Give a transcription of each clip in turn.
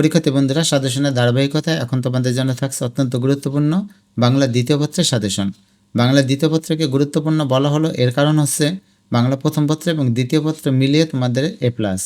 পরীক্ষার্থী বন্ধুরা, সাজেশনের ধারাবাহিকতা এখন তোমাদের জন্য থাকছে অত্যন্ত গুরুত্বপূর্ণ। বাংলা দ্বিতীয় পত্রের সাজেশন। বাংলা দ্বিতীয় পত্রকে গুরুত্বপূর্ণ বলা হলো, এর কারণ হচ্ছে বাংলা প্রথম পত্র এবং দ্বিতীয় পত্র মিলিয়ে তোমাদের এ প্লাস।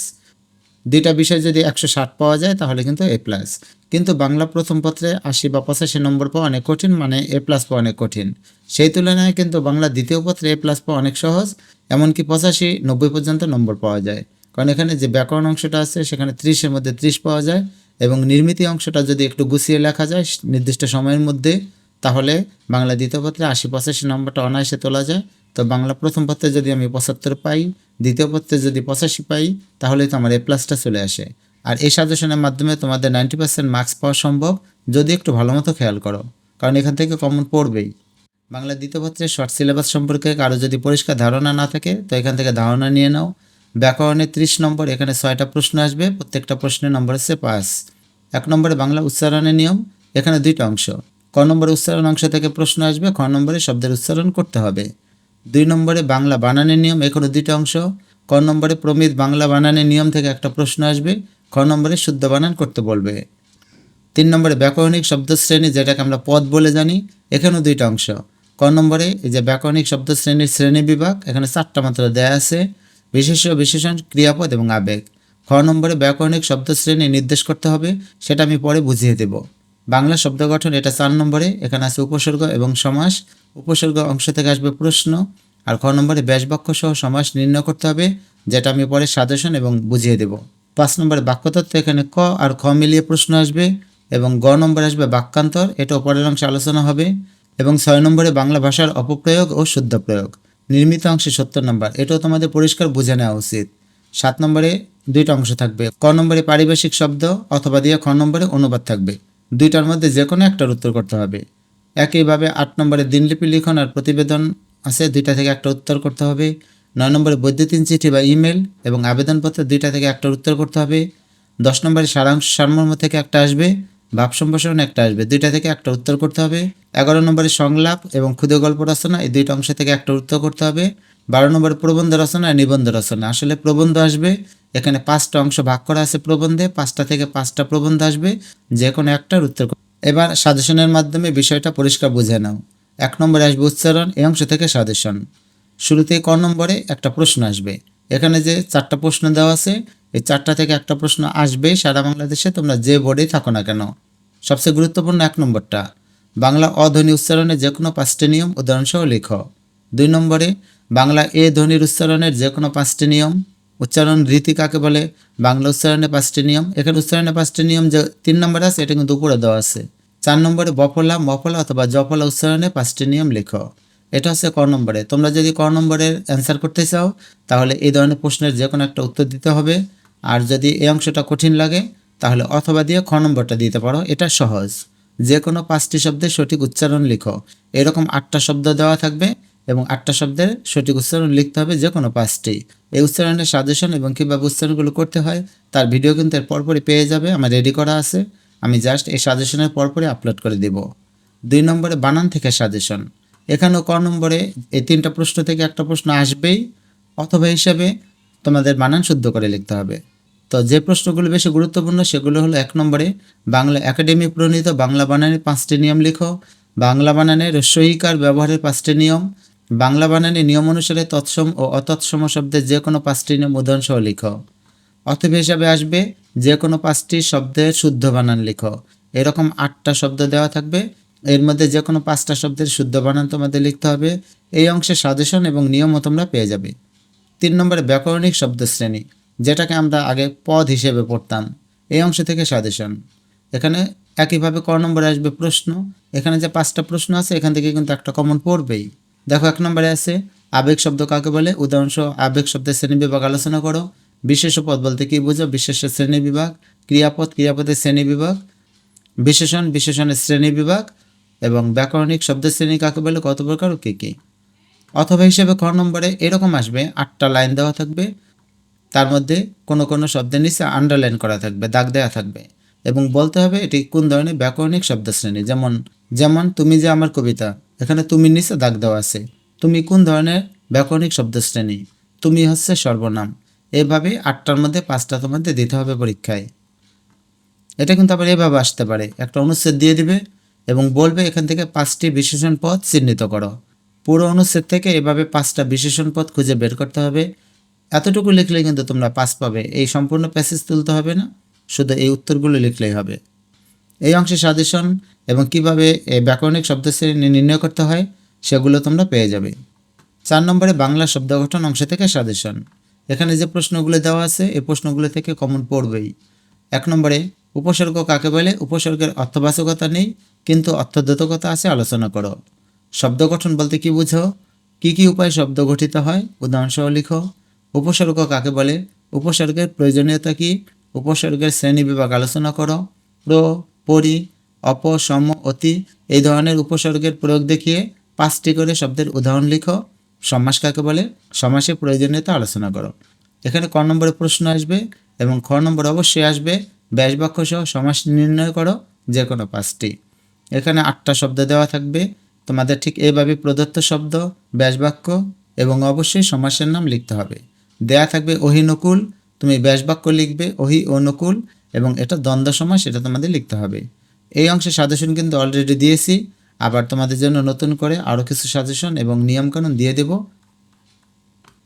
দুইটা বিষয় যদি একশো ষাট পাওয়া যায়, তাহলে কিন্তু এ প্লাস। কিন্তু বাংলা প্রথম পত্রে আশি বা পঁচাশি নম্বর পাওয়া অনেক কঠিন মানে এ প্লাস পাওয়া অনেক কঠিন। সেই তুলনায় কিন্তু বাংলা দ্বিতীয় পত্রে এ প্লাস পাওয়া অনেক সহজ, এমনকি পঁচাশি, নব্বই পর্যন্ত নম্বর পাওয়া যায়। কারণ এখানে যে ব্যাকরণ অংশটা আছে, সেখানে ত্রিশের মধ্যে ত্রিশ পাওয়া যায় এবং নির্মিতি অংশটা যদি একটু গুছিয়ে লেখা যায়, নির্দিষ্ট সময়ের মধ্যে, তাহলে বাংলা দ্বিতীয় পত্রে আশি পঁচাশি নম্বরটা অনায়াসে তোলা যায়। তো বাংলা প্রথম পত্রে যদি আমি পঁচাত্তর পাই, দ্বিতীয় পত্রে যদি পঁচাশি পাই তাহলে তো আমার এ প্লাসটা চলে আসে। আর এই সাজেশনের মাধ্যমে তোমাদের নাইনটি পার্সেন্ট মার্কস পাওয়া সম্ভব, যদি একটু ভালো মতো খেয়াল করো, কারণ এখান থেকে কমন পড়বেই। বাংলা দ্বিতীয় পত্রে শর্ট সিলেবাস সম্পর্কে কারও যদি পরিষ্কার ধারণা না থাকে, তো এখান থেকে ধারণা নিয়ে নাও। ব্যাকরণে ত্রিশ নম্বর, এখানে ছয়টা প্রশ্ন আসবে, প্রত্যেকটা প্রশ্নের নম্বর হচ্ছে পাঁচ এক নম্বরে বাংলা উচ্চারণের নিয়ম, এখানে দুইটা অংশ। ক নম্বরে উচ্চারণ অংশ থেকে প্রশ্ন আসবে, খ নম্বরে শব্দের উচ্চারণ করতে হবে। দুই নম্বরে বাংলা বানানের নিয়ম, এখানে দুইটা অংশ। ক নম্বরে প্রমিত বাংলা বানানের নিয়ম থেকে একটা প্রশ্ন আসবে, খ নম্বরে শুদ্ধ বানান করতে বলবে। তিন নম্বরে ব্যাকরণিক শব্দশ্রেণী, যেটাকে আমরা পদ বলে জানি, এখানেও দুইটা অংশ। ক নম্বরে এই যে ব্যাকরণিক শব্দশ্রেণীর শ্রেণি বিভাগ, এখানে চারটা মাত্র দেয়া আছে। বিশেষ বিশেষণ, ক্রিয়াপদ এবং আবেগ। খ নম্বরে ব্যাকরণিক শব্দশ্রেণী নির্দেশ করতে হবে, সেটা আমি পরে বুঝিয়ে দেব। বাংলা শব্দ গঠন, এটা চার নম্বরে, এখানে আছে উপসর্গ এবং সমাস। উপসর্গ অংশ থেকে আসবে প্রশ্ন। আর খ নম্বরে ব্যাসবাক্য সহ সমাস নির্ণয় করতে হবে, যেটা আমি পরে সাজেশন এবং বুঝিয়ে দেব। পাঁচ নম্বরে বাক্যতত্ত্ব, এখানে ক আর খ মিলিয়ে প্রশ্ন আসবে এবং গ নম্বরে আসবে বাক্যান্তর এটা পরের অংশে আলোচনা হবে। এবং ছয় নম্বরে বাংলা ভাষার অপপ্রয়োগ ও শুদ্ধ প্রয়োগ নির্মিত অংশে সত্তর নম্বর। এটাও তোমাদের পরিষ্কার বুঝে নেওয়া উচিত। সাত নম্বরে দুইটা অংশ থাকবে। ক নম্বরে পারিভাষিক শব্দ অথবা দিয়ে খ নম্বরে অনুবাদ থাকবে। দুইটার মধ্যে যে কোনো একটার উত্তর করতে হবে। একইভাবে আট নম্বরে দিনলিপি লিখন আর প্রতিবেদন আছে, দুইটা থেকে একটা উত্তর করতে হবে। নয় নম্বরে বৈদ্যুতিন চিঠি বা ইমেল এবং আবেদনপত্র দুইটা থেকে একটা উত্তর করতে হবে। দশ নম্বরে সারাংশ সারমর্ম থেকে একটা আসবে, ভাব সম্প্রসারণ একটা আসবে, দুইটা থেকে একটা উত্তর করতে হবে। এগারো নম্বরে সংলাপ এবং ক্ষুদে গল্প রচনা, এই দুইটা অংশ থেকে একটা উত্তর করতে হবে। বারো নম্বরে প্রবন্ধ রচনা আর নিবন্ধ রচনা। আসলে প্রবন্ধ আসবে, এখানে পাঁচটা অংশ ভাগ করা আছে প্রবন্ধে, পাঁচটা থেকে পাঁচটা প্রবন্ধ আসবে, যে কোনো একটার উত্তর এবার সাজেশনের মাধ্যমে বিষয়টা পরিষ্কার বুঝে নাও। এক নম্বরে আসবে উচ্চারণ, এই অংশ থেকে সাজেশন। শুরুতেই ক নম্বরে একটা প্রশ্ন আসবে। এখানে যে চারটা প্রশ্ন দেওয়া আছে, এই চারটা থেকে একটা প্রশ্ন আসবে, সারা বাংলাদেশে তোমরা যে বোর্ডেই থাকো না কেন। সবচেয়ে গুরুত্বপূর্ণ এক নম্বরটা বাংলা অধ্বনি উচ্চারণের যে কোনো পাঁচটি নিয়ম উদাহরণসহ লেখো। দুই নম্বরে, বাংলা এ ধ্বনির উচ্চারণের যে কোনো পাঁচটি নিয়ম। উচ্চারণ রীতি কাকে বলে? বাংলা উচ্চারণের পাঁচটি নিয়ম। এখানে উচ্চারণের পাঁচটি নিয়ম যে তিন নম্বরে আছে, এটা কিন্তু উপরে দেওয়া আছে। চার নম্বরে, বফলা, মফলা অথবা জফলা উচ্চারণে পাঁচটি নিয়ম লেখো। এটা হচ্ছে ক নম্বরে। তোমরা যদি ক নম্বরের অ্যান্সার করতে চাও, তাহলে এই ধরনের প্রশ্নের যে কোনো একটা উত্তর দিতে হবে। আর যদি এই অংশটা কঠিন লাগে, তাহলে অথবা দিয়ে খ নম্বরটা দিতে পারো। এটা সহজ। যে কোনো পাঁচটি শব্দের সঠিক উচ্চারণ লিখো। এরকম আটটা শব্দ দেওয়া থাকবে এবং আটটা শব্দের সঠিক উচ্চারণ লিখতে হবে যে কোনো পাঁচটি। এই উচ্চারণের সাজেশন এবং কীভাবে উচ্চারণগুলো করতে হয় তার ভিডিও কিন্তু এর পরপরই পেয়ে যাবে, আমার রেডি করা আছে। আমি জাস্ট এই সাজেশনের পরপরই আপলোড করে দিব। দুই নম্বরে বানান থেকে সাজেশন। এখানেও ক নম্বরে এই তিনটা প্রশ্ন থেকে একটা প্রশ্ন আসবেই, অথবা হিসাবে তোমাদের বানান শুদ্ধ করে লিখতে হবে। তো যে প্রশ্নগুলো বেশি গুরুত্বপূর্ণ সেগুলো হলো এক নম্বরে, বাংলা একাডেমি প্রণীত বাংলা বানানের পাঁচটি নিয়ম লিখো। বাংলা বানানের রস্যইকার ব্যবহারের পাঁচটি নিয়ম। বাংলা বানানের নিয়ম অনুসারে তৎসম ও অতৎসম শব্দের যে কোনো পাঁচটি নিয়ম উদাহরণসহ লিখো। অথবা হিসাবে আসবে, যে কোনো পাঁচটি শব্দের শুদ্ধ বানান লিখো। এরকম আটটা শব্দ দেওয়া থাকবে। এর মধ্যে যে কোনো পাঁচটা শব্দের শুদ্ধ বানান তোমাদের লিখতে হবে। এই অংশে সাজেশন এবং নিয়মও তোমরা পেয়ে যাবে। তিন নম্বরে ব্যাকরণিক শব্দশ্রেণী। যেটাকে আমরা আগে পদ হিসেবে পড়তাম। এই অংশ থেকে সাজেশন। এখানে একইভাবে ক নম্বরে আসবে প্রশ্ন। এখানে যে পাঁচটা প্রশ্ন আছে, এখান থেকে কিন্তু একটা কমন পড়বেই। দেখো, এক নম্বরে আছে, আবেগ শব্দ কাকে বলে? উদাহরণসহ আবেগ শব্দের শ্রেণি বিভাগ আলোচনা করো। বিশেষ পদ বলতে কি বুঝো? বিশেষের শ্রেণি বিভাগ। ক্রিয়াপদ, ক্রিয়াপদের শ্রেণি বিভাগ। বিশেষণ, বিশেষণের শ্রেণি বিভাগ। এবং ব্যাকরণিক শব্দের শ্রেণি কাকে বলে? কত প্রকার ও কী কী। অথবা হিসেবে খ নম্বরে এরকম আসবে, আটটা লাইন দেওয়া থাকবে। তার মধ্যে কোনো কোনো শব্দের নিচে আন্ডারলাইন করা থাকবে, দাগ দেওয়া থাকবে এবং বলতে হবে এটি কোন ধরনের ব্যাকরণিক শব্দশ্রেণী যেমন যেমন তুমি যে আমার কবিতা, এখানে তুমি নিচে দাগ দেওয়া আছে, তুমি কোন ধরনের ব্যাকরণিক শব্দশ্রেণী তুমি হচ্ছে সর্বনাম। এভাবে আটটার মধ্যে পাঁচটা তোমাদের দিতে হবে পরীক্ষায়। এটা কিন্তু আবার এভাবে আসতে পারে। একটা অনুচ্ছেদ দিয়ে দিবে এবং বলবে এখান থেকে পাঁচটি বিশেষণ পদ চিহ্নিত করো। পুরো অনুচ্ছেদ থেকে এভাবে পাঁচটা বিশেষণ পদ খুঁজে বের করতে হবে। এতটুকু লিখলে কিন্তু তোমরা পাস পাবে। এই সম্পূর্ণ প্যাসেজ তুলতে হবে না, শুধু এই উত্তরগুলো লিখলেই হবে। এই অংশে সাজেশন এবং কীভাবে এই ব্যাকরণিক শব্দ শ্রেণি নির্ণয় করতে হয়, সেগুলো তোমরা পেয়ে যাবে। চার নম্বরে বাংলা শব্দ গঠন অংশ থেকে সাজেশন। এখানে যে প্রশ্নগুলো দেওয়া আছে, এই প্রশ্নগুলো থেকে কমন পড়বেই। এক নম্বরে, উপসর্গ কাকে বলে? উপসর্গের অর্থবাচকতা নেই, কিন্তু অর্থদ্যোতকতা আছে, আলোচনা করো। শব্দ গঠন বলতে কি বুঝো? কি কি উপায়ে শব্দ গঠিত হয়? উদাহরণসহ লিখো। উপসর্গ কাকে বলে? উপসর্গের প্রয়োজনীয়তা কি? উপসর্গের শ্রেণি বিভাগ আলোচনা করো। প্র পরি, অপ, সম, অতি এই ধরনের উপসর্গের প্রয়োগ দেখিয়ে পাঁচটি করে শব্দের উদাহরণ লিখো। সমাস কাকে বলে? সমাসের প্রয়োজনীয়তা আলোচনা করো। এখানে ক নম্বরে প্রশ্ন আসবে এবং খ নম্বর অবশ্যই আসবে। ব্যাস বাক্য সহ সমাস নির্ণয় করো যে কোনো পাঁচটি। এখানে আটটা শব্দ দেওয়া থাকবে। তোমাদের ঠিক এইভাবে প্রদত্ত শব্দ ব্যাস বাক্য এবং অবশ্যই সমাসের নাম লিখতে হবে। দেয়া থাকবে অহিনুকুল তুমি ব্যাস বাক্য লিখবে অহি অনুকূল এবং এটা দ্বন্দ্ব সময় সেটা তোমাদের লিখতে হবে। এই অংশে সাজেশন কিন্তু অলরেডি দিয়েছি, আবার তোমাদের জন্য নতুন করে আরও কিছু সাজেশন এবং নিয়মকানুন দিয়ে দেব।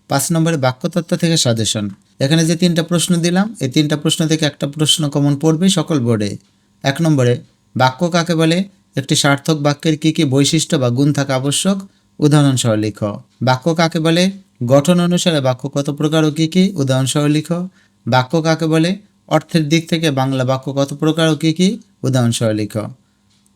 পাঁচ নম্বরে বাক্যতত্ত্ব থেকে সাজেশন। এখানে যে তিনটা প্রশ্ন দিলাম, এই তিনটা প্রশ্ন থেকে একটা প্রশ্ন কমন পড়বে সকল বোর্ডে। এক নম্বরে, বাক্য কাকে বলে? একটি সার্থক বাক্যের কী কী বৈশিষ্ট্য বা গুণ থাকা আবশ্যক? উদাহরণসহ লিখো। বাক্য কাকে বলে? গঠন অনুসারে বাক্য কত প্রকার ও কী কী? উদাহরণসহ লিখো। বাক্য কাকে বলে? অর্থের দিক থেকে বাংলা বাক্য কত প্রকার ও কী কী? উদাহরণসহ লিখো।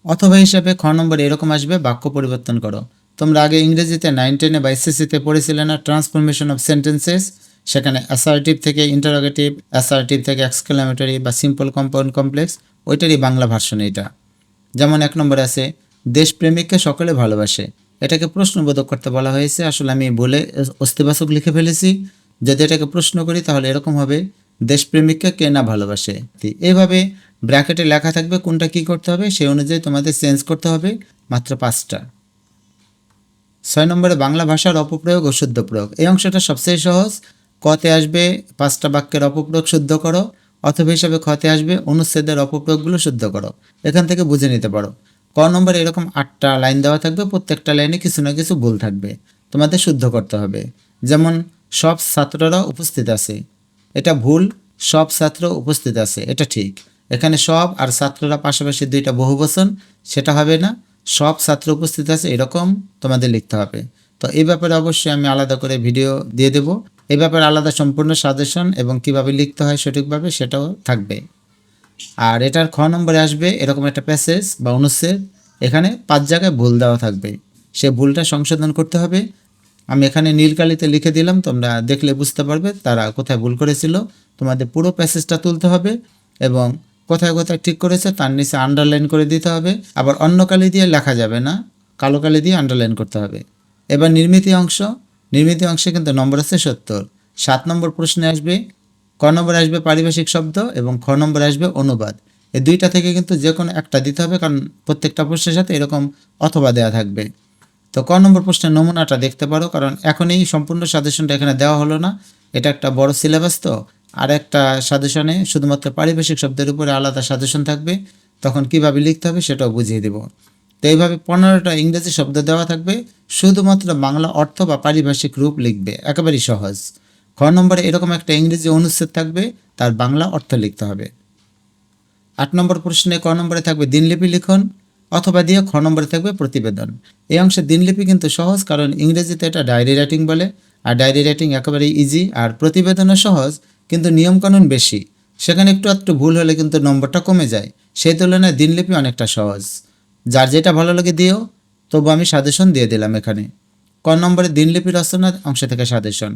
অথবা হিসাবে খ নম্বরে এরকম আসবে, বাক্য পরিবর্তন করো। তোমরা আগে ইংরেজিতে নাইন টেনে বা এসএসসিতে পড়েছিলে না? ট্রান্সফরমেশন অফ সেন্টেন্সেস সেখানে অ্যাসার্টিভ থেকে ইন্টারোগেটিভ অ্যাসার্টিভ থেকে এক্সক্লামেটরি বা সিম্পল কম্পাউন্ড কমপ্লেক্স ওইটারই বাংলা ভার্সন এটা যেমন এক নম্বরে আছে, দেশপ্রেমিককে সকলে ভালোবাসে। এটাকে প্রশ্নবোধক করতে বলা হয়েছে। আসলে আমি বলে অস্তিবাচক লিখে ফেলেছি। যদি এটাকে প্রশ্ন করি, তাহলে এরকম হবে, দেশপ্রেমিককে কে না ভালোবাসে? এইভাবে ব্র্যাকেটে লেখা থাকবে কোনটা কি করতে হবে সেই অনুযায়ী তোমাদের চেঞ্জ করতে হবে, মাত্র পাঁচটা। ছয় নম্বরে, বাংলা ভাষার অপপ্রয়োগ ও শুদ্ধ প্রয়োগ। এই অংশটা সবচেয়ে সহজ। কতে আসবে, পাঁচটা বাক্যের অপপ্রয়োগ শুদ্ধ করো। অথবা হিসাবে ক্ষতে আসবে, অনুচ্ছেদের অপপ্রয়োগগুলো শুদ্ধ করো। এখান থেকে বুঝে নিতে পারো। ক নম্বরে এরকম আটটা লাইন দেওয়া থাকবে, প্রত্যেকটা লাইনে কিছু না কিছু ভুল থাকবে। তোমাদের শুদ্ধ করতে হবে। যেমন, সব ছাত্ররা উপস্থিত আছে। এটা ভুল, সব ছাত্র উপস্থিত আছে, এটা ঠিক। এখানে সব আর ছাত্ররা পাশাপাশি দুইটা বহুবচন, সেটা হবে না। সব ছাত্র উপস্থিত আছে, এরকম তোমাদের লিখতে হবে। তো এই ব্যাপারে অবশ্যই আমি আলাদা করে ভিডিও দিয়ে দেব। এই ব্যাপারে আলাদা সম্পূর্ণ সাজেশন এবং কীভাবে লিখতে হয় সঠিকভাবে সেটাও থাকবে। আর এটার খ নম্বরে আসবে এরকম একটা প্যাসেজ বা অনুচ্ছেদ, এখানে পাঁচ জায়গায় ভুল দেওয়া থাকবে। সে ভুলটা সংশোধন করতে হবে। আমি এখানে নীলকালিতে লিখে দিলাম, তোমরা দেখলে বুঝতে পারবে তারা কোথায় ভুল করেছিল। তোমাদের পুরো প্যাসেজটা তুলতে হবে এবং কোথায় কোথায় ঠিক করেছে তার নিচে আন্ডারলাইন করে দিতে হবে। আবার অন্য কালি দিয়ে লেখা যাবে না, কালো কালি দিয়ে আন্ডারলাইন করতে হবে। এবার নির্মিতি অংশ, নির্মিতি অংশে কিন্তু নম্বর আছে সত্তর। সাত নম্বর প্রশ্নে আসবে ক নম্বর আসবে পারিভাষিক শব্দ এবং খ নম্বর আসবে অনুবাদ। এই দুইটা থেকে কিন্তু যে কোনো একটা দিতে হবে, কারণ প্রত্যেকটা প্রশ্নের সাথে এরকম অথবা দেওয়া থাকবে। তো ক নম্বর প্রশ্নের নমুনাটা দেখতে পারো, কারণ এখনই সম্পূর্ণ সাজেশনটা এখানে দেওয়া হলো না। এটা একটা বড় সিলেবাস তো। আর একটা সাজেশনে শুধুমাত্র পারিভাষিক শব্দের উপরে আলাদা সাজেশন থাকবে। তখন কীভাবে লিখতে হবে সেটাও বুঝিয়ে দেব। তো এইভাবে পনেরোটা ইংরেজি শব্দ দেওয়া থাকবে। শুধুমাত্র বাংলা অর্থ বা পারিভাষিক রূপ লিখবে। একেবারেই সহজ। খ নম্বরে এরকম একটা ইংরেজি অনুচ্ছেদ থাকবে, তার বাংলা অর্থ লিখতে হবে। আট নম্বর প্রশ্নে ক নম্বরে থাকবে দিনলিপি লিখন অথবা দিয়ে খ নম্বরে থাকবে প্রতিবেদন। এই অংশে দিনলিপি কিন্তু সহজ, কারণ ইংরেজিতে এটা ডায়েরি রাইটিং বলে, আর ডায়েরি রাইটিং একেবারে ইজি আর প্রতিবেদনও সহজ, কিন্তু নিয়মকানুন বেশি। সেখানে একটু একটু ভুল হলে কিন্তু নম্বরটা কমে যায়। সেই তুলনায় দিনলিপি অনেকটা সহজ। যার যেটা ভালো লাগে দিও, তবু আমি সাজেশন দিয়ে দিলাম এখানে। ক নম্বরে দিনলিপি রচনা অংশ থেকে সাজেশন।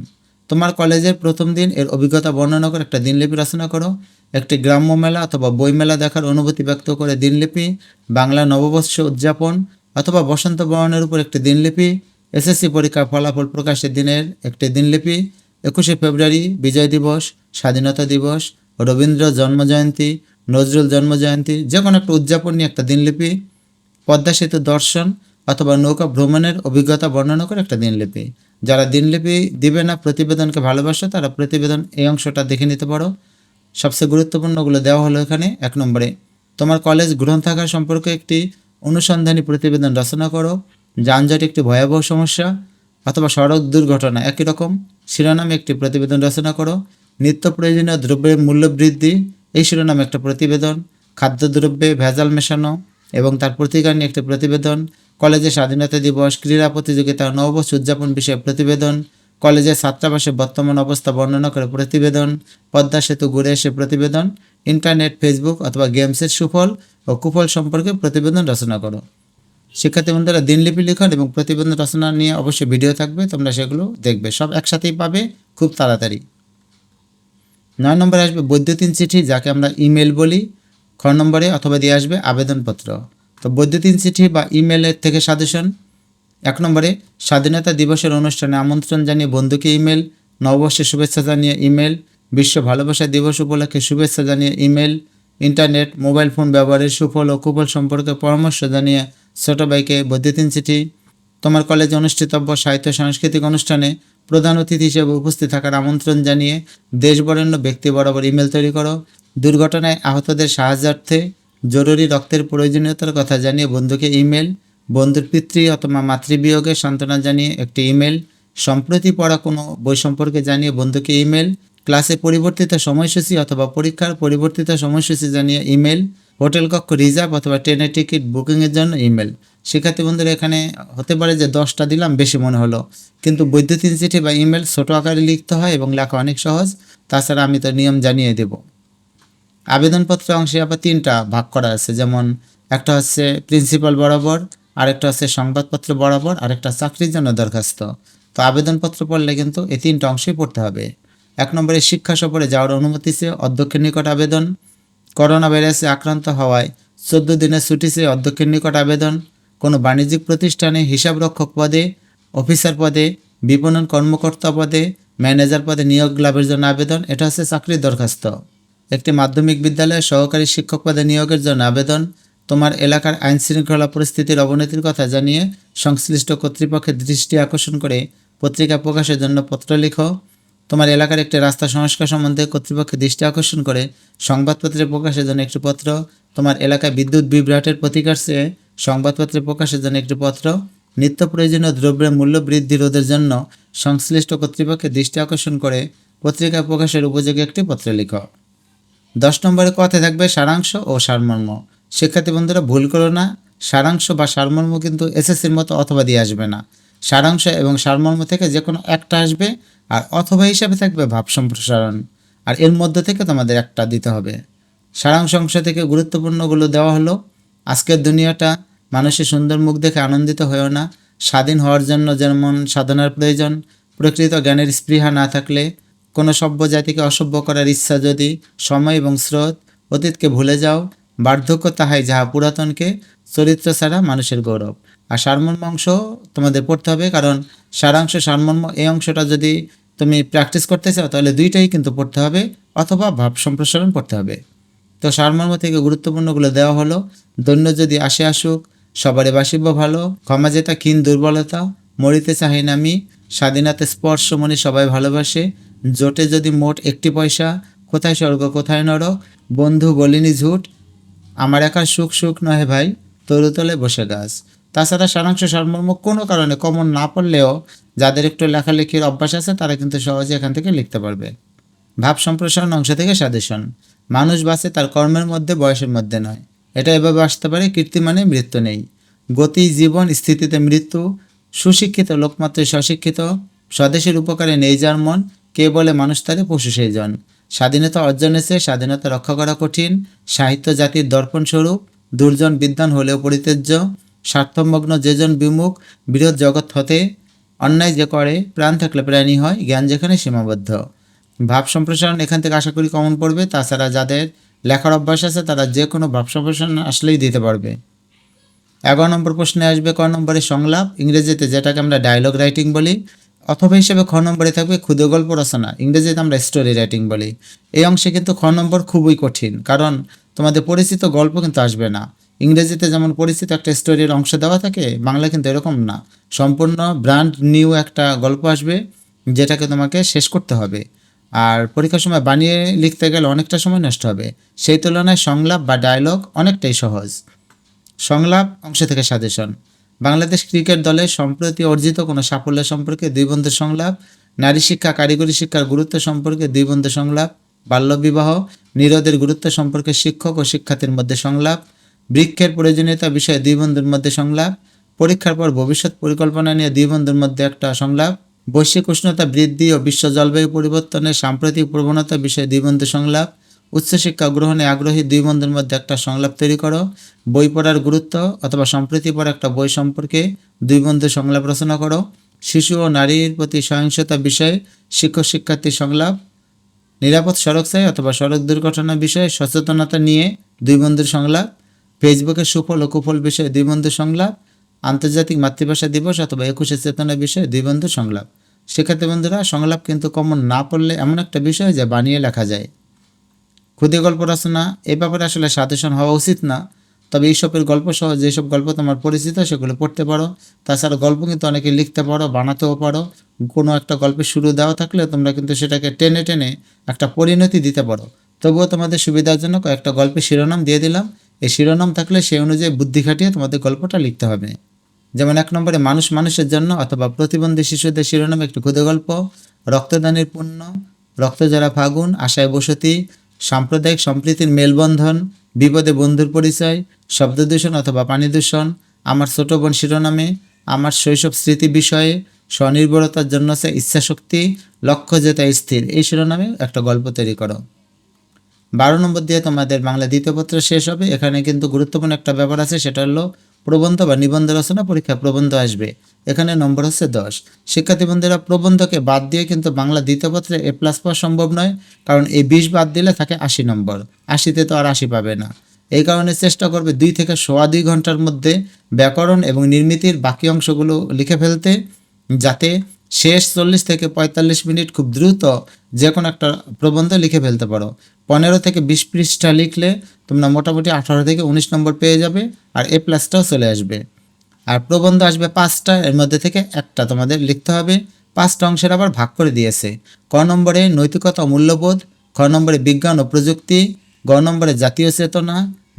তোমার কলেজের প্রথম দিন এর অভিজ্ঞতা বর্ণনা করে একটা দিনলিপি রচনা করো, একটি গ্রাম্য মেলা অথবা বইমেলা দেখার অনুভূতি ব্যক্ত করে দিনলিপি, বাংলা নববর্ষ উদযাপন অথবা বসন্ত বরণের উপর একটি দিনলিপি, এসএসসি পরীক্ষার ফলাফল প্রকাশের দিনের একটি দিনলিপি, একুশে ফেব্রুয়ারি বিজয় দিবস, স্বাধীনতা দিবস, রবীন্দ্র জন্মজয়ন্তী, নজরুল জন্মজয়ন্তী, যে কোনো একটা উদযাপন নিয়ে একটা দিনলিপি, পদ্মা সেতু দর্শন অথবা নৌকা ভ্রমণের অভিজ্ঞতা বর্ণনা করে একটা দিনলিপি। যারা দিনলিপি দিবে না, প্রতিবেদনকে ভালোবাসে, তারা প্রতিবেদন এই অংশটা দেখে নিতে পারো। সবচেয়ে গুরুত্বপূর্ণগুলো দেওয়া হলো এখানে, এক নম্বরে, তোমার কলেজ গ্রন্থাগার সম্পর্কে একটি অনুসন্ধানী প্রতিবেদন রচনা করো। যানজট একটি ভয়াবহ সমস্যা অথবা সড়ক দুর্ঘটনা একই রকম। শিরোনামে একটি প্রতিবেদন রচনা করো। নিত্য প্রয়োজনীয় দ্রব্যের মূল্য বৃদ্ধি, এই শিরোনামে একটা প্রতিবেদন। খাদ্যদ্রব্যে ভেজাল মেশানো এবং তার প্রতিকার নিয়ে একটি প্রতিবেদন কলেজের স্বাধীনতা দিবস, ক্রীড়া প্রতিযোগিতা নববর্ষ উদযাপন বিষয়ে প্রতিবেদন, কলেজের ছাত্রাবাসের বর্তমান অবস্থা বর্ণনা করে প্রতিবেদন, পদ্মা সেতু ঘুরে এসে প্রতিবেদন, ইন্টারনেট, ফেসবুক অথবা গেমসের সুফল ও কুফল সম্পর্কে প্রতিবেদন রচনা করো। শিক্ষার্থী বন্ধুরা, দিনলিপি লিখন এবং প্রতিবেদন রচনা নিয়ে অবশ্যই ভিডিও থাকবে, তোমরা সেগুলো দেখবে, সব একসাথেই পাবে খুব তাড়াতাড়ি। নয় নম্বরে আসবে বৈদ্যুতিন চিঠি, যাকে আমরা ইমেল বলি। খ নম্বরে অথবা দিয়ে আসবে আবেদনপত্র। তো বৈদ্যুতিন চিঠি বা ইমেলের থেকে সাজেশন। এক নম্বরে, স্বাধীনতা দিবসের অনুষ্ঠানে আমন্ত্রণ জানিয়ে বন্ধুকে ইমেল নববর্ষের শুভেচ্ছা জানিয়ে ইমেল, বিশ্ব ভালোবাসা দিবস উপলক্ষে শুভেচ্ছা জানিয়ে ইমেল, ইন্টারনেট, মোবাইল ফোন ব্যবহারের সুফল ও কুফল সম্পর্কে পরামর্শ জানিয়ে ছোট ভাইকে বৈদ্যুতিন চিঠি। তোমার কলেজে অনুষ্ঠিতব্য সাহিত্য সাংস্কৃতিক অনুষ্ঠানে প্রধান অতিথি হিসেবে উপস্থিত থাকার আমন্ত্রণ জানিয়ে দেশ বরেণ্য ব্যক্তি বরাবর ইমেল তৈরি করো। দুর্ঘটনায় আহতদের সাহায্যার্থে জরুরি রক্তের প্রয়োজনীয়তার কথা জানিয়ে বন্ধুকে ইমেল, বন্ধুর পিতৃ অথবা মাতৃবিয়োগে সান্ত্বনা জানিয়ে একটি ইমেল, সম্প্রতি পড়া কোনো বই সম্পর্কে জানিয়ে বন্ধুকে ইমেল, ক্লাসে পরিবর্তিত সময়সূচি অথবা পরীক্ষার পরিবর্তিত সময়সূচি জানিয়ে ইমেল, হোটেল কক্ষ রিজার্ভ অথবা ট্রেনের টিকিট বুকিংয়ের জন্য ইমেল। শিক্ষার্থী বন্ধুরা, এখানে হতে পারে যে দশটা দিলাম, বেশি মনে হলো। কিন্তু বৈদ্যুতিন চিঠি বা ইমেল ছোটো আকারে লিখতে হয় এবং লেখা অনেক সহজ। তাছাড়া আমি তো নিয়ম জানিয়ে দেব। আবেদনপত্র অংশে আবার তিনটা ভাগ করা আছে। যেমন একটা হচ্ছে প্রিন্সিপাল বরাবর, আরেকটা হচ্ছে সংবাদপত্র বরাবর, আরেকটা চাকরির জন্য দরখাস্ত। তো আবেদনপত্র পড়লে কিন্তু এই তিনটা অংশই পড়তে হবে। এক নম্বরে শিক্ষা সফরে যাওয়ার অনুমতি চেয়ে অধ্যক্ষের নিকট আবেদন। করোনা ভাইরাসে আক্রান্ত হওয়ায় চোদ্দ দিনের ছুটি চেয়ে অধ্যক্ষের নিকট আবেদন। কোনো বাণিজ্যিক প্রতিষ্ঠানে হিসাবরক্ষক পদে, অফিসার পদে, বিপণন কর্মকর্তা পদে, ম্যানেজার পদে নিয়োগ লাভের জন্য আবেদন। এটা হচ্ছে চাকরির দরখাস্ত। একটি মাধ্যমিক বিদ্যালয়ে সহকারী শিক্ষক পদে নিয়োগের জন্য আবেদন, তোমার এলাকার আইন শৃঙ্খলা পরিস্থিতির অবনতির কথা জানিয়ে সংশ্লিষ্ট কর্তৃপক্ষের দৃষ্টি আকর্ষণ করে পত্রিকা প্রকাশের জন্য পত্র লিখো। তোমার এলাকার একটি রাস্তা সংস্কার সম্বন্ধে কর্তৃপক্ষের দৃষ্টি আকর্ষণ করে সংবাদপত্রে প্রকাশের জন্য একটি পত্র। তোমার এলাকায় বিদ্যুৎ বিভ্রাটের প্রতিকার চেয়ে সংবাদপত্রে প্রকাশের জন্য একটি পত্র। নিত্য প্রয়োজনীয় দ্রব্যের মূল্য বৃদ্ধি রোধের জন্য সংশ্লিষ্ট কর্তৃপক্ষের দৃষ্টি আকর্ষণ করে পত্রিকা প্রকাশের উপযোগী একটি পত্র লিখো। দশ নম্বরে কথায় থাকবে সারাংশ ও সারমর্ম। শিক্ষার্থী বন্ধুরা, ভুল করো না। সারাংশ বা সারমর্ম কিন্তু এসএসসির মতো অথবা দিয়ে আসবে না। সারাংশ এবং সারমর্ম থেকে যে কোনো একটা আসবে আর অথবা হিসাবে থাকবে ভাব সম্প্রসারণ। আর এর মধ্যে থেকে তোমাদের একটা দিতে হবে। সারাংশ অংশ থেকে গুরুত্বপূর্ণগুলো দেওয়া হলো। আজকের দুনিয়াটা মানুষের সুন্দর মুখ দেখে আনন্দিত হয়েও না। স্বাধীন হওয়ার জন্য যেমন সাধনার প্রয়োজন, প্রকৃত জ্ঞানের স্পৃহা না থাকলে কোনো সভ্য জাতিকে অসভ্য করার ইচ্ছা যদি, সময় এবং স্রোত অতীতকে ভুলে যাও, বার্ধক্য তাহাই যাহা পুরাতনকে, চরিত্র ছাড়া মানুষের গৌরব। আর সারমর্ম অংশ তোমাদের পড়তে হবে, কারণ সারাংশ সারমর্ম এই অংশটা যদি তুমি প্র্যাকটিস করতে চাও, তাহলে দুইটাই কিন্তু পড়তে হবে, অথবা ভাব সম্প্রসারণ পড়তে হবে। তো সারমর্ম থেকে গুরুত্বপূর্ণগুলো দেওয়া হলো, দৈন্য যদি আসে আসুক সবারে বাসিব্য ভালো, ক্ষমা যেতা ক্ষীণ দুর্বলতা, মরিতে চাহি না আমি স্বাধীনতা স্পর্শ মনে সবাই ভালোবাসে জোটে যদি মোট একটি পয়সা, কোথায় স্বর্গ, কোথায় নরক বন্ধু বলিনি ঝুট। আমার একা সুখ সুখ নহে ভাই তরুতলে বসে গাছ। তাছাড়া সারাংশ সারমর্ম কোনো কারণে কমন না পড়লেও, যাদের একটু লেখালেখির অভ্যাস আছে, তারা কিন্তু সহজে এখান থেকে লিখতে পারবে। ভাব সম্প্রসারণ অংশ থেকে সাজেশন। মানুষ বাঁচে তার কর্মের মধ্যে, বয়সের মধ্যে নয়। এটা এভাবে আসতে পারে, কীর্তি মানে মৃত্যু নেই। গতি, জীবন, স্থিতিতে মৃত্যু। সুশিক্ষিত, লোকমাত্রই স্বশিক্ষিত। স্বদেশের উপকারে নেই যার মন। কে বলে মানুষ তারে পশু সেই জন? স্বাধীনতা অর্জনের চেয়ে স্বাধীনতা রক্ষা করা কঠিন, সাহিত্য জাতির দর্পণ স্বরূপ, দুর্জন বিদ্বান হলেও পরিত্যাজ্য, স্বার্থমগ্ন যেজন বিমুখ বিরোধ জগৎ হতে, অন্যায় যে করে, প্রাণ থাকলে প্রাণী হয়, জ্ঞান যেখানে সীমাবদ্ধ। ভাব সম্প্রসারণ এখান থেকে আশা করি কমন পড়বে, তাছাড়া যাদের লেখার অভ্যাস আছে, তারা যে কোনো ভাব সম্প্রসারণ আসলেই দিতে পারবে। এগারো নম্বর প্রশ্নে আসবে, ক নম্বরে সংলাপ? ইংরেজিতে যেটাকে আমরা ডায়লগ রাইটিং বলি অথবা হিসেবে খ নম্বরে থাকবে ক্ষুদ্র গল্প রচনা। ইংরেজিতে আমরা স্টোরি রাইটিং বলি। এই অংশে কিন্তু খ নম্বর খুবই কঠিন, কারণ তোমাদের পরিচিত গল্প কিন্তু আসবে না। ইংরেজিতে যেমন পরিচিত একটা স্টোরির অংশ দেওয়া থাকে বাংলা কিন্তু এরকম না। সম্পূর্ণ ব্র্যান্ড নিউ একটা গল্প আসবে, যেটাকে তোমাকে শেষ করতে হবে। আর পরীক্ষার সময় বানিয়ে লিখতে গেলে অনেকটা সময় নষ্ট হবে। সেই তুলনায় সংলাপ বা ডায়লগ অনেকটাই সহজ। সংলাপ অংশ থেকে সাজেশন বাংলাদেশ ক্রিকেট দলের সম্প্রতি অর্জিত কোনো সাফল্য সম্পর্কে দুই বন্ধুর সংলাপ, নারী শিক্ষা কারিগরি শিক্ষার গুরুত্ব সম্পর্কে দুই বন্ধুর সংলাপ, বাল্যবিবাহ, নিরোধের গুরুত্ব সম্পর্কে শিক্ষক ও শিক্ষার্থীর মধ্যে সংলাপ, বৃক্ষের প্রয়োজনীয়তা বিষয়ে দুই বন্ধুর মধ্যে সংলাপ, পরীক্ষার পর ভবিষ্যৎ পরিকল্পনা নিয়ে দুই বন্ধুর মধ্যে একটা সংলাপ, বৈশ্বিক উষ্ণতা বৃদ্ধি ও বিশ্ব জলবায়ু পরিবর্তনের সাম্প্রতিক প্রবণতা বিষয়ে দুই বন্ধু সংলাপ উচ্চশিক্ষা গ্রহণে আগ্রহী দুই বন্ধুর মধ্যে একটা সংলাপ তৈরি করো। বই পড়ার গুরুত্ব অথবা সম্প্রতি পড়া একটা বই সম্পর্কে দুই বন্ধু সংলাপ রচনা করো। শিশু ও নারীর প্রতি সহিংসতা বিষয়ে শিক্ষক শিক্ষার্থী সংলাপ। নিরাপদ সড়ক চাই অথবা সড়ক দুর্ঘটনা বিষয়ে সচেতনতা নিয়ে দুই বন্ধুর সংলাপ। ফেসবুকের সুফল ও কুফল বিষয়ে দুই বন্ধুর সংলাপ। আন্তর্জাতিক মাতৃভাষা দিবস অথবা একুশে চেতনা বিষয়ে দুই বন্ধুর সংলাপ। শিক্ষার্থী বন্ধুরা, সংলাপ কিন্তু কমন না পড়লে এমন একটা বিষয় যা বানিয়ে লেখা যায়। ক্ষুদে গল্প রচনা, এ ব্যাপারে আসলে সাজেশন হওয়া উচিত না। তবে এইসবের গল্প সহ যেসব গল্প তোমার পরিচিত, সেগুলো পড়তে পারো। তাছাড়া গল্প কিন্তু অনেকে লিখতে পারো, বানাতেও পারো। কোনো একটা গল্পের শুরু দেওয়া থাকলে তোমরা কিন্তু সেটাকে টেনে টেনে একটা পরিণতি দিতে পারো। তবুও তোমাদের সুবিধার জন্য কয়েকটা গল্পের শিরোনাম দিয়ে দিলাম। এই শিরোনাম থাকলে সেই অনুযায়ী বুদ্ধি খাটিয়ে তোমাদের গল্পটা লিখতে হবে। যেমন এক নম্বরে, মানুষ মানুষের জন্য অথবা প্রতিবন্ধী শিশুদের শিরোনাম একটি ক্ষুদে গল্প। রক্তদানের পুণ্য রক্তজরা ফাগুন, আশায় বসতি সাম্প্রদায়িক সম্প্রীতির মেলবন্ধন, বিপদে বন্ধুর পরিচয়, শব্দ দূষণ অথবা পানি দূষণ, আমার ছোট বোন শিরোনামে, আমার শৈশব স্মৃতি বিষয়ে, স্বনির্ভরতার জন্য সে ইচ্ছাশক্তি, লক্ষ্য যেটা স্থির। এই শিরোনামে একটা গল্প তৈরি করো। বারো নম্বর দিয়ে তোমাদের বাংলা দ্বিতীয় পত্র শেষ হবে। এখানে কিন্তু গুরুত্বপূর্ণ একটা ব্যাপার আছে, সেটা হলো প্রবন্ধ বা নিবন্ধ রচনা পরীক্ষা প্রবন্ধ আসবে। এখানে নম্বর হচ্ছে দশ। শিক্ষার্থী বন্ধুরা প্রবন্ধকে বাদ দিয়ে কিন্তু বাংলা দ্বিতীয় পত্রে এ প্লাস পাওয়া সম্ভব নয়, কারণ এই বিশ বাদ দিলে থাকে আশি নম্বর। আশিতে তো আর আশি পাবে না। এই কারণে চেষ্টা করবে দুই থেকে সোয়া দুই ঘণ্টার মধ্যে ব্যাকরণ এবং নির্মিতির বাকি অংশগুলো লিখে ফেলতে, যাতে শেষ চল্লিশ থেকে পঁয়তাল্লিশ মিনিট খুব দ্রুত যে কোনো একটা প্রবন্ধ লিখে ফেলতে পারো। পনেরো থেকে বিশ পৃষ্ঠা লিখলে তোমরা মোটামুটি আঠারো থেকে উনিশ নম্বর পেয়ে যাবে আর এ প্লাসটাও চলে আসবে। আর প্রবন্ধ আসবে পাঁচটা, এর মধ্যে থেকে একটা তোমাদের লিখতে হবে। পাঁচটা অংশের আবার ভাগ করে দিয়েছে। ক নম্বরে নৈতিকতা মূল্যবোধ, খ নম্বরে বিজ্ঞান ও প্রযুক্তি, গ নম্বরে জাতীয় চেতনা,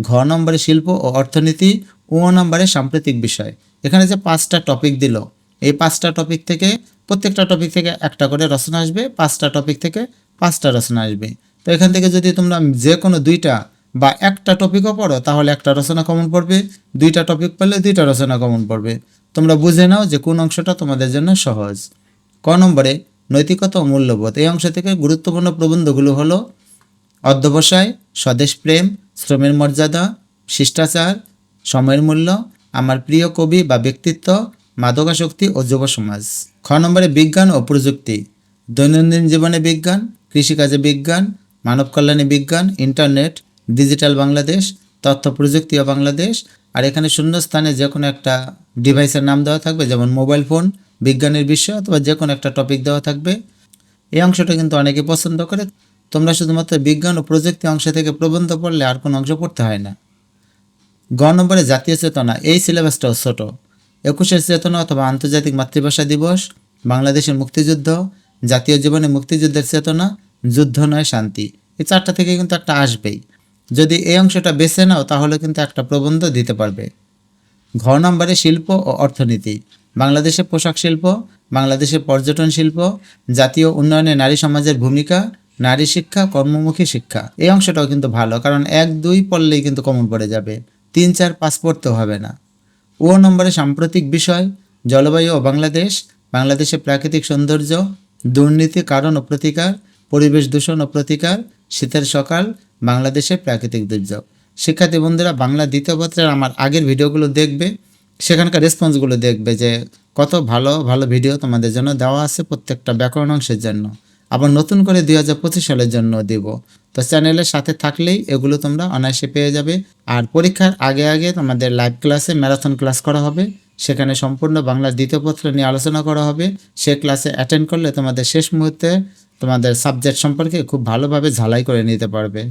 ঘ নম্বরে শিল্প ও অর্থনীতি ও নম্বরে সাম্প্রতিক বিষয়। এখানে যে পাঁচটা টপিক দিল, এই পাঁচটা টপিক থেকে প্রত্যেকটা টপিক থেকে একটা করে রচনা আসবে, পাঁচটা টপিক থেকে পাঁচটা রচনা আসবে। তো এখান থেকে যদি তোমরা যে কোনো দুইটা বা একটা টপিকও পড়ো, তাহলে একটা রচনা কমন পড়বে, দুইটা টপিক পড়লে দুইটা রচনা কমন পড়বে। তোমরা বুঝে নাও যে কোন অংশটা তোমাদের জন্য সহজ। ক নম্বরে, নৈতিকতা ও মূল্যবোধ। এই অংশ থেকে গুরুত্বপূর্ণ প্রবন্ধগুলো হলো, অধ্যবসায়, স্বদেশ প্রেম, শ্রমের মর্যাদা, শিষ্টাচার, সময়ের মূল্য, আমার প্রিয় কবি বা ব্যক্তিত্ব মাদকাশক্তি ও যুব সমাজ। খ নম্বরে বিজ্ঞান ও প্রযুক্তি। দৈনন্দিন জীবনে বিজ্ঞান, কৃষিকাজে বিজ্ঞান, মানব কল্যাণে বিজ্ঞান, ইন্টারনেট, ডিজিটাল বাংলাদেশ, তথ্য প্রযুক্তি ও বাংলাদেশ, আর এখানে শূন্যস্থানে যে কোনো একটা ডিভাইসের নাম দেওয়া থাকবে, যেমন মোবাইল ফোন, বিজ্ঞানের বিষয় অথবা যে কোনো একটা টপিক দেওয়া থাকবে। এই অংশটা কিন্তু অনেকে পছন্দ করে। তোমরা শুধুমাত্র বিজ্ঞান ও প্রযুক্তি অংশ থেকে প্রবন্ধ পড়লে আর কোনো অংশ পড়তে হয় না। গ নম্বরে জাতীয় চেতনা। এই সিলেবাসটাও ছোট। একুশের চেতনা অথবা আন্তর্জাতিক মাতৃভাষা দিবস, বাংলাদেশের মুক্তিযুদ্ধ, জাতীয় জীবনে মুক্তিযুদ্ধের চেতনা, যুদ্ধ নয়, শান্তি। এই চারটা থেকে কিন্তু একটা আসবেই। যদি এই অংশটা বেছে নাও, তাহলে কিন্তু একটা প্রবন্ধ দিতে পারবে। ঘ নম্বরে শিল্প ও অর্থনীতি। বাংলাদেশের পোশাক শিল্প, বাংলাদেশের পর্যটন শিল্প, জাতীয় উন্নয়নে নারী সমাজের ভূমিকা, নারী শিক্ষা, কর্মমুখী শিক্ষা। এই অংশটাও কিন্তু ভালো, কারণ এক, দুই পড়লেই কিন্তু কমন পড়ে যাবে। তিন, চার, পাঁচ পড়তেও হবে না। ও নম্বরে সাম্প্রতিক বিষয়, জলবায়ু ও বাংলাদেশ, বাংলাদেশের প্রাকৃতিক সৌন্দর্য, দুর্নীতি কারণ ও প্রতিকার, পরিবেশ দূষণ ও প্রতিকার, শীতের সকাল, বাংলাদেশের প্রাকৃতিক দুর্যোগ। শিক্ষার্থী বন্ধুরা, বাংলা দ্বিতীয় পত্রের আমার আগের ভিডিওগুলো দেখবে। সেখানকার রেসপন্সগুলো দেখবে যে কত ভালো ভালো ভিডিও তোমাদের জন্য দেওয়া আছে প্রত্যেকটা ব্যাকরণ অংশের জন্য। আবার নতুন করে দুই হাজার পঁচিশ সালের জন্য দিব। তো চ্যানেলের সাথে থাকলেই এগুলো তোমরা অনায়াসে পেয়ে যাবে। আর পরীক্ষার আগে আগে তোমাদের লাইভ ক্লাসে ম্যারাথন ক্লাস করা হবে। সেখানে সম্পূর্ণ বাংলার দ্বিতীয় পত্র নিয়ে আলোচনা করা হবে। সে ক্লাসে অ্যাটেন্ড করলে তোমাদের শেষ মুহূর্তে তোমাদের সাবজেক্ট সম্পর্কে খুব ভালোভাবে ঝালাই করে নিতে পারবে।